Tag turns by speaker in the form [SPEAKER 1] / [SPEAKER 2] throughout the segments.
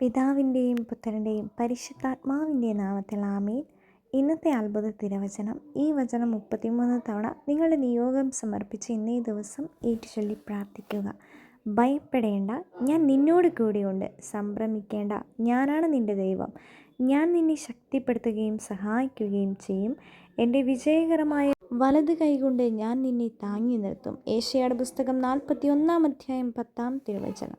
[SPEAKER 1] പിതാവിന്റെയും പുത്രന്റെയും പരിശുദ്ധാത്മാവിന്റെ നാമത്തിൽ ആമേൻ. ഇന്നത്തെ അത്ഭുത തിരവചനം ഈ വചനം മുപ്പത്തിമൂന്ന് തവണ നിങ്ങളുടെ നിയോഗം സമർപ്പിച്ച് ഇന്നേ ദിവസം ഏറ്റുചൊല്ലി പ്രാർത്ഥിക്കുക. ഭയപ്പെടേണ്ട. ഞാൻ നിന്നോട് കൂടിയുണ്ട്. സംഭ്രമിക്കേണ്ട. ഞാനാണ് നിന്റെ ദൈവം. ഞാൻ നിന്നെ ശക്തിപ്പെടുത്തുകയും സഹായിക്കുകയും ചെയ്യും. എന്റെ വിജയകരമായ വലത് കൈകൊണ്ട് ഞാൻ നിന്നെ താങ്ങി നിർത്തും. ഏഷ്യയുടെ പുസ്തകം നാൽപ്പത്തി ഒന്നാം അധ്യായം പത്താം തിരുവചനം.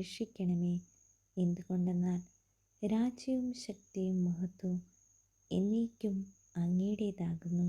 [SPEAKER 1] രക്ഷിക്കണമേ എന്തുകൊണ്ടെന്നാൽ രാജ്യവും ശക്തിയും മഹത്വവും എന്നേക്കും അങ്ങയുടേതാകുന്നു